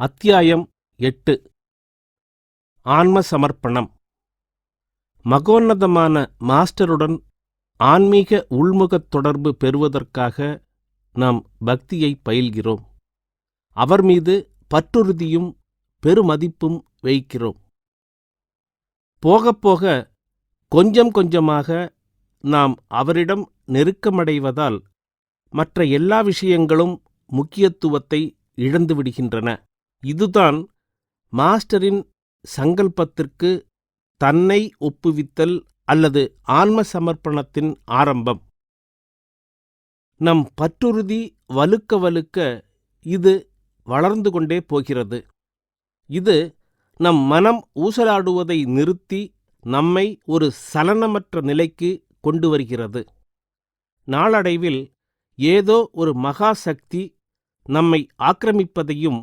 அத்தியாயம் எட்டு. ஆன்ம சமர்ப்பணம் மகோன்னதமான மாஸ்டருடன் ஆன்மீக உள்முகத் தொடர்பு பெறுவதற்காக நாம் பக்தியை பயில்கிறோம். அவர் மீது பற்றுறுதியும் பெருமதிப்பும் வைக்கிறோம். போகப் போக கொஞ்சம் கொஞ்சமாக நாம் அவரிடம் நெருக்கமடைவதால் மற்ற எல்லா விஷயங்களும் முக்கியத்துவத்தை இழந்து விடுகின்றன இதுதான் மாஸ்டரின் சங்கல்பத்திற்கு தன்னை ஒப்புவித்தல் அல்லது ஆன்ம சமர்ப்பணத்தின் ஆரம்பம். நம் பற்றுறுதி வலுக்க வலுக்க இது வளர்ந்து கொண்டே போகிறது. இது நம் மனம் ஊசலாடுவதை நிறுத்தி நம்மை ஒரு சலனமற்ற நிலைக்கு கொண்டு வருகிறது. நாளடைவில் ஏதோ ஒரு மகா சக்தி நம்மை ஆக்கிரமிப்பதையும்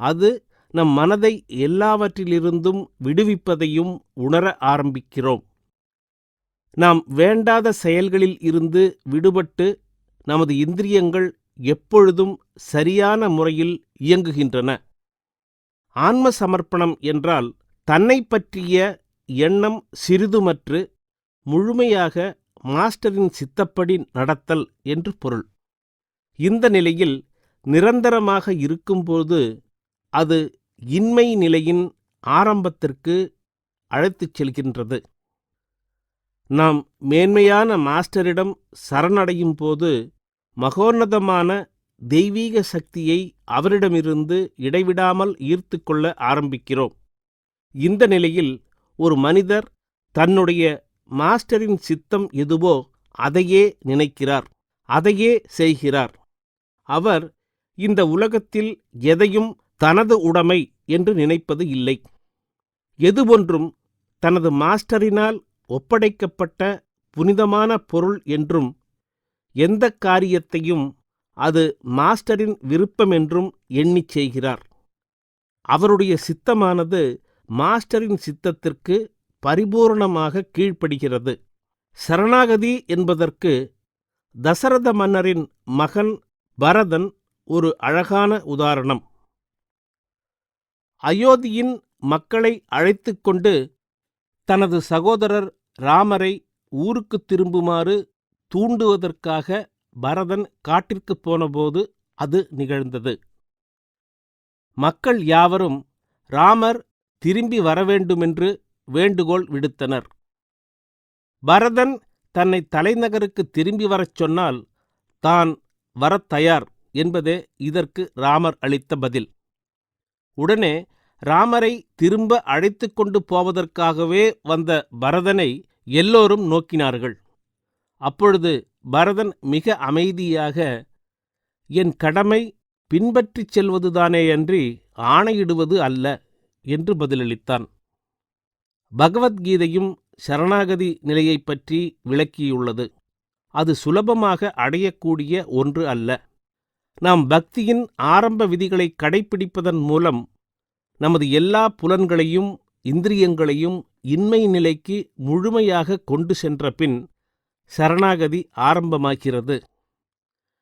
அது நம் மனதை எல்லாவற்றிலிருந்தும் விடுவிப்பதையும் உணர ஆரம்பிக்கிறோம். நாம் வேண்டாத செயல்களில் இருந்து விடுபட்டு நமது இந்திரியங்கள் எப்பொழுதும் சரியான முறையில் இயங்குகின்றன. ஆன்ம சமர்ப்பணம் என்றால் தன்னை பற்றிய எண்ணம் சிறிதுமற்று முழுமையாக மாஸ்டரின் சித்தப்படி நடத்தல் என்று பொருள். இந்த நிலையில் நிரந்தரமாக இருக்கும்போது அது இன்மை நிலையின் ஆரம்பத்திற்கு அழைத்துச் செல்கின்றது. நாம் மேன்மையான மாஸ்டரிடம் சரணடையும் போது மகோன்னதமான தெய்வீக சக்தியை அவரிடமிருந்து இடைவிடாமல் ஈர்த்து கொள்ள ஆரம்பிக்கிறோம். இந்த நிலையில் ஒரு மனிதர் தன்னுடைய மாஸ்டரின் சித்தம் எதுவோ அதையே நினைக்கிறார் அதையே செய்கிறார். அவர் இந்த உலகத்தில் எதையும் தனது உடைமை என்று நினைப்பது இல்லை. எதுவொன்றும் தனது மாஸ்டரினால் ஒப்படைக்கப்பட்ட புனிதமான பொருள் என்றும் எந்த காரியத்தையும் அது மாஸ்டரின் விருப்பம் என்றும் எண்ணிச் செய்கிறார். அவருடைய சித்தமானது மாஸ்டரின் சித்தத்திற்கு பரிபூரணமாக கீழ்ப்படுகிறது. சரணாகதி என்பதற்கு தசரத மன்னரின் மகன் பரதன் ஒரு அழகான உதாரணம். அயோத்தியின் மக்களை அழைத்து கொண்டு தனது சகோதரர் ராமரை ஊருக்கு திரும்புமாறு தூண்டுவதற்காக பரதன் காட்டிற்கு போனபோது அது நிகழ்ந்தது. மக்கள் யாவரும் ராமர் திரும்பி வரவேண்டுமென்று வேண்டுகோள் விடுத்தனர். பரதன் தன்னை தலைநகருக்கு திரும்பி வரச் சொன்னால் தான் வரத் தயார் என்பதே இதற்கு ராமர் அளித்த பதில். உடனே ராமரை திரும்ப அழைத்து கொண்டு போவதற்காகவே வந்த பரதனை எல்லோரும் நோக்கினார்கள். அப்பொழுது பரதன் மிக அமைதியாக என் கடமை பின்பற்றிச் செல்வதுதானேயன்றி ஆணையிடுவது அல்ல என்று பதிலளித்தான். பகவத்கீதையும் சரணாகதி நிலையைப் பற்றி விளக்கியுள்ளது. அது சுலபமாக அடையக்கூடிய ஒன்று அல்ல. நாம் பக்தியின் ஆரம்ப விதிகளை கடைப்பிடிப்பதன் மூலம் நமது எல்லா புலன்களையும் இந்திரியங்களையும் இன்மை நிலைக்கு முழுமையாக கொண்டு சென்ற பின் சரணாகதி ஆரம்பமாகிறது.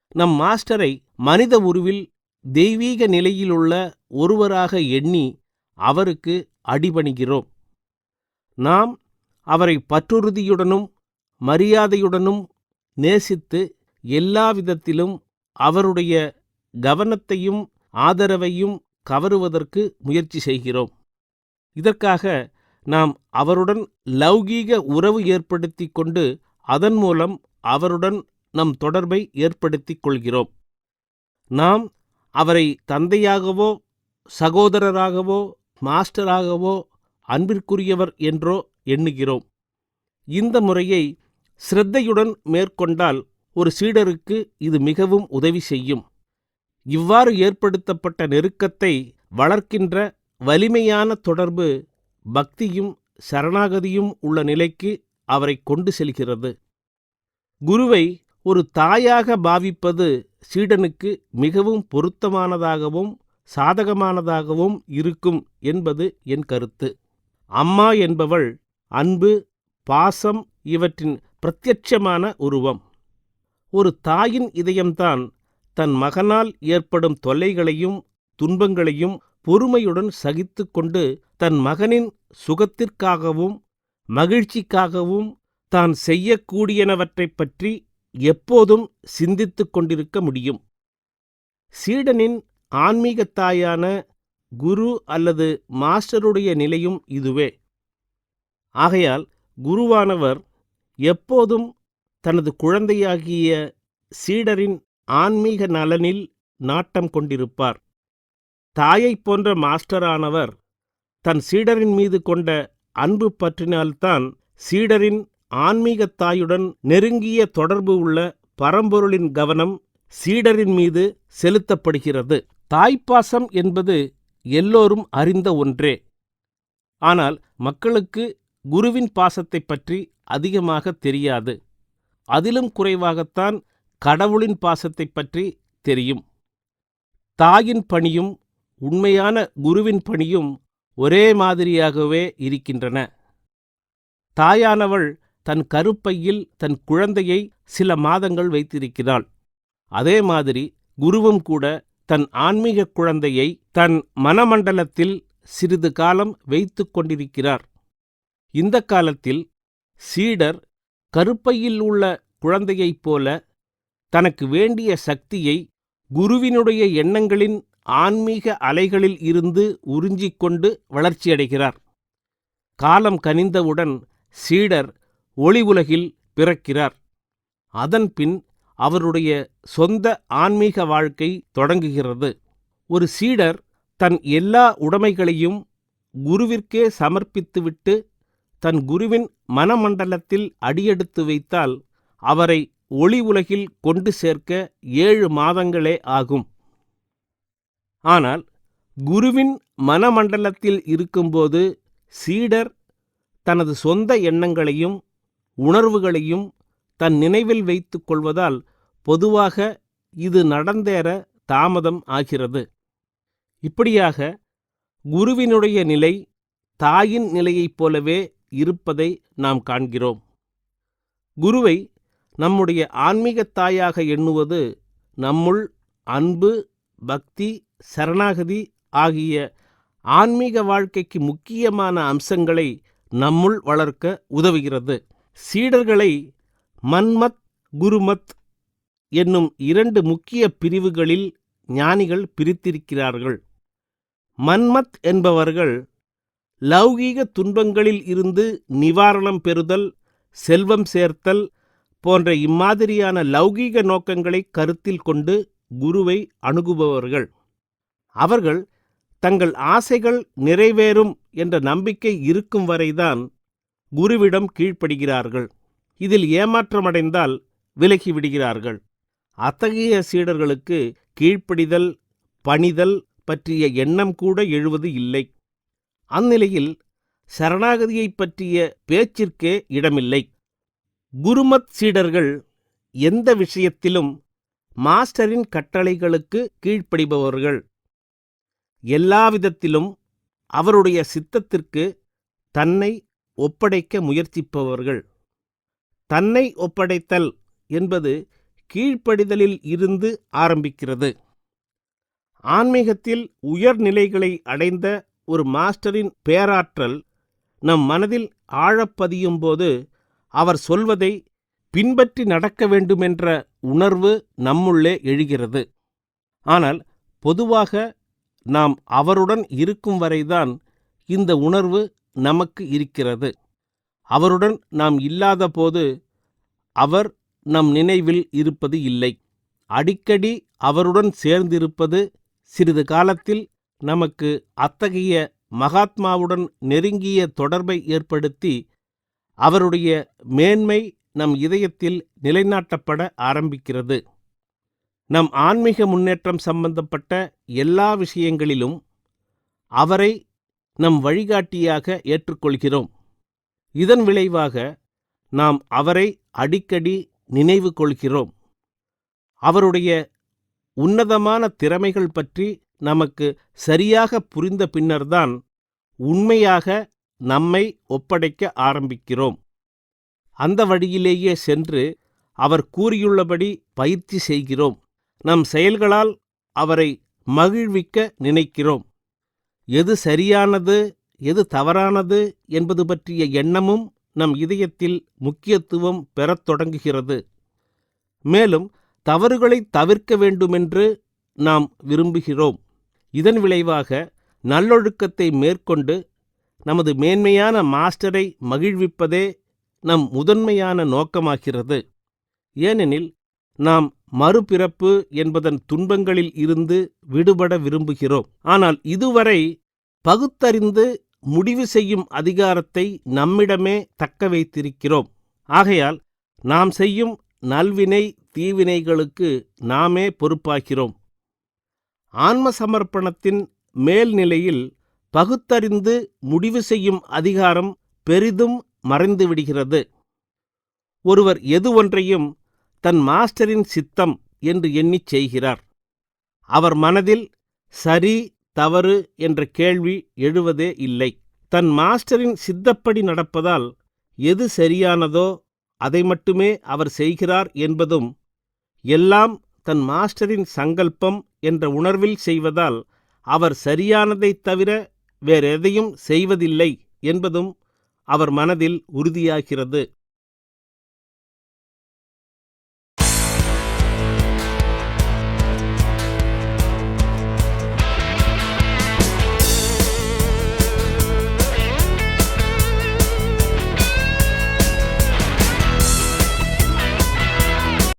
நம் மாஸ்டரை மனித உருவில் தெய்வீக நிலையிலுள்ள ஒருவராக எண்ணி அவருக்கு அடிபணிகிறோம். நாம் அவரை பற்றுறுதியுடனும் மரியாதையுடனும் நேசித்து எல்லா விதத்திலும் அவருடைய கவனத்தையும் ஆதரவையும் கவருவதற்கு முயற்சி செய்கிறோம். இதற்காக நாம் அவருடன் லௌகீக உறவு ஏற்படுத்தி கொண்டு அதன் மூலம் அவருடன் நம் தொடர்பை ஏற்படுத்திக் கொள்கிறோம். நாம் அவரை தந்தையாகவோ சகோதரராகவோ மாஸ்டராகவோ அன்பிற்குரியவர் என்றோ எண்ணுகிறோம். இந்த முறையை சிரத்தையுடன் மேற்கொண்டால் ஒரு சீடருக்கு இது மிகவும் உதவி செய்யும். இவ்வாறு ஏற்படுத்தப்பட்ட நெருக்கத்தை வளர்க்கின்ற வலிமையான தொடர்பு பக்தியும் சரணாகதியும் உள்ள நிலைக்கு அவரை கொண்டு செல்கிறது. குருவை ஒரு தாயாக பாவிப்பது சீடனுக்கு மிகவும் பொருத்தமானதாகவும் சாதகமானதாகவும் இருக்கும் என்பது என் கருத்து. அம்மா என்பவள் அன்பு பாசம் இவற்றின் பிரத்யட்சமான உருவம். ஒரு தாயின் இதயம்தான் தன் மகனால் ஏற்படும் தொல்லைகளையும் துன்பங்களையும் பொறுமையுடன் சகித்து கொண்டு தன் மகனின் சுகத்திற்காகவும் மகிழ்ச்சிக்காகவும் தான் செய்யக்கூடியனவற்றைப் பற்றி எப்போதும் சிந்தித்துக் கொண்டிருக்க முடியும். சீடனின் ஆன்மீகத் தாயான குரு அல்லது மாஸ்டருடைய நிலையும் இதுவே. ஆகையால் குருவானவர் எப்போதும் தனது குழந்தையாகிய சீடரின் ஆன்மீக நலனில் நாட்டம் கொண்டிருப்பார். தாயைப் போன்ற மாஸ்டரானவர் தன் சீடரின் மீது கொண்ட அன்பு பற்றினால்தான் சீடரின் ஆன்மீகத் தாயுடன் நெருங்கிய தொடர்பு உள்ள பரம்பொருளின் கவனம் சீடரின் மீது செலுத்தப்படுகிறது. தாய்ப்பாசம் என்பது எல்லோரும் அறிந்த ஒன்றே. ஆனால் மக்களுக்கு குருவின் பாசத்தைப் பற்றி அதிகமாக தெரியாது. அதிலும் குறைவாகத்தான் கடவுளின் பாசத்தைப் பற்றி தெரியும். தாயின் பணியும் உண்மையான குருவின் பணியும் ஒரே மாதிரியாகவே இருக்கின்றன. தாயானவள் தன் கருப்பையில் தன் குழந்தையை சில மாதங்கள் வைத்திருக்கிறாள். அதே மாதிரி குருவும் கூட தன் ஆன்மீக குழந்தையை தன் மனமண்டலத்தில் சிறிது காலம் வைத்து கொண்டிருக்கிறார். இந்த காலத்தில் சீடர் கருப்பையில் உள்ள குழந்தையைப் போல தனக்கு வேண்டிய சக்தியை குருவினுடைய எண்ணங்களின் ஆன்மீக அலைகளில் இருந்து உறிஞ்சிக்கொண்டு வளர்ச்சியடைகிறார். காலம் கனிந்தவுடன் சீடர் ஒளி உலகில் பிறக்கிறார். அதன்பின் அவருடைய சொந்த ஆன்மீக வாழ்க்கை தொடங்குகிறது. ஒரு சீடர் தன் எல்லா உடைமைகளையும் குருவிற்கே சமர்ப்பித்துவிட்டு தன் குருவின் மனமண்டலத்தில் அடியெடுத்து வைத்தால் அவரை ஒளி உலகில் கொண்டு சேர்க்க ஏழு மாதங்களே ஆகும். ஆனால் குருவின் மனமண்டலத்தில் இருக்கும்போது சீடர் தனது சொந்த எண்ணங்களையும் உணர்வுகளையும் தன் நினைவில் வைத்துக் கொள்வதால் பொதுவாக இது நடந்தேற தாமதம் ஆகிறது. இப்படியாக குருவினுடைய நிலை தாயின் நிலையைப் போலவே இருப்பதை நாம் காண்கிறோம். குருவை நம்முடைய ஆன்மீகத் தாயாக எண்ணுவது நம்முள் அன்பு பக்தி சரணாகதி ஆகிய ஆன்மீக வாழ்க்கைக்கு முக்கியமான அம்சங்களை நம்முள் வளர்க்க உதவுகிறது. சீடர்களை மன்மத் குருமத் என்னும் இரண்டு முக்கிய பிரிவுகளில் ஞானிகள் பிரித்திருக்கிறார்கள். மன்மத் என்பவர்கள் லௌகீக துன்பங்களில் இருந்து நிவாரணம் பெறுதல் செல்வம் சேர்த்தல் போன்ற இம்மாதிரியான லௌகீக நோக்கங்களை கருத்தில் கொண்டு குருவை அணுகுபவர்கள். அவர்கள் தங்கள் ஆசைகள் நிறைவேறும் என்ற நம்பிக்கை இருக்கும் வரைதான் குருவிடம் கீழ்ப்படுகிறார்கள். இதில் ஏமாற்றமடைந்தால் விலகிவிடுகிறார்கள் அத்தகைய சீடர்களுக்கு கீழ்ப்படிதல் பணிதல் பற்றிய எண்ணம் கூட எழுவது இல்லை. அந்நிலையில் சரணாகதியைப் பற்றிய பேச்சிற்கே இடமில்லை. குருமத் சீடர்கள் எந்த விஷயத்திலும் மாஸ்டரின் கட்டளைகளுக்கு கீழ்ப்படிபவர்கள். எல்லாவிதத்திலும் அவருடைய சித்தத்திற்கு தன்னை ஒப்படைக்க முயற்சிப்பவர்கள். தன்னை ஒப்படைத்தல் என்பது கீழ்ப்படிதலில் இருந்து ஆரம்பிக்கிறது. ஆன்மீகத்தில் உயர்நிலைகளை அடைந்த ஒரு மாஸ்டரின் பேராற்றல் நம் மனதில் ஆழப்பதியும் போது அவர் சொல்வதை பின்பற்றி நடக்க வேண்டுமென்ற உணர்வு நம்முள்ளே எழுகிறது. ஆனால் பொதுவாக நாம் அவருடன் இருக்கும் வரைதான் இந்த உணர்வு நமக்கு இருக்கிறது. அவருடன் நாம் இல்லாதபோது அவர் நம் நினைவில் இருப்பது இல்லை. அடிக்கடி அவருடன் சேர்ந்திருப்பது சிறிது காலத்தில் நமக்கு அத்தகைய மகாத்மாவுடன் நெருங்கிய தொடர்பை ஏற்படுத்தி அவருடைய மேன்மை நம் இதயத்தில் நிலைநாட்டப்பட ஆரம்பிக்கிறது. நம் ஆன்மீக முன்னேற்றம் சம்பந்தப்பட்ட எல்லா விஷயங்களிலும் அவரை நம் வழிகாட்டியாக ஏற்றுக்கொள்கிறோம். இதன் விளைவாக நாம் அவரை அடிக்கடி நினைவு கொள்கிறோம். அவருடைய உன்னதமான திறமைகள் பற்றி நமக்கு சரியாக புரிந்த பின்னர்தான் உண்மையாக நம்மை ஒப்படைக்க ஆரம்பிக்கிறோம். அந்த வழியிலேயே சென்று அவர் கூறியுள்ளபடி பயிற்சி செய்கிறோம். நம் செயல்களால் அவரை மகிழ்விக்க நினைக்கிறோம். எது சரியானது எது தவறானது என்பது பற்றிய எண்ணமும் நம் இதயத்தில் முக்கியத்துவம் பெறத் தொடங்குகிறது. மேலும் தவறுகளை தவிர்க்க வேண்டுமென்று நாம் விரும்புகிறோம். இதன் விளைவாக நல்லொழுக்கத்தை மேற்கொண்டு நமது மேன்மையான மாஸ்டரை மகிழ்விப்பதே நம் முதன்மையான நோக்கமாகிறது. ஏனெனில் நாம் மறுபிறப்பு என்பதன் துன்பங்களில் இருந்து விடுபட விரும்புகிறோம். ஆனால் இதுவரை பகுத்தறிந்து முடிவு செய்யும் அதிகாரத்தை நம்மிடமே தக்க வைத்திருக்கிறோம். ஆகையால் நாம் செய்யும் நல்வினை தீவினைகளுக்கு நாமே பொறுப்பாகிறோம். ஆன்ம சமர்ப்பணத்தின் மேல்நிலையில் பகுத்தறிந்து முடிவு செய்யும் அதிகாரம் பெரிதும் மறைந்து விடுகிறது. ஒருவர் எது ஒன்றையும் தன் மாஸ்டரின் சித்தம் என்று எண்ணிச் செய்கிறார். அவர் மனதில் சரி தவறு என்ற கேள்வி எழுவதே இல்லை. தன் மாஸ்டரின் சித்தப்படி நடப்பதால் எது சரியானதோ அதை மட்டுமே அவர் செய்கிறார் என்பதும் எல்லாம் தன் மாஸ்டரின் சங்கல்பம் என்ற உணர்வில் செய்வதால் அவர் சரியானதைத் தவிர வேறெதையும் செய்வதில்லை என்பதும் அவர் மனதில் உறுதியாகிறது.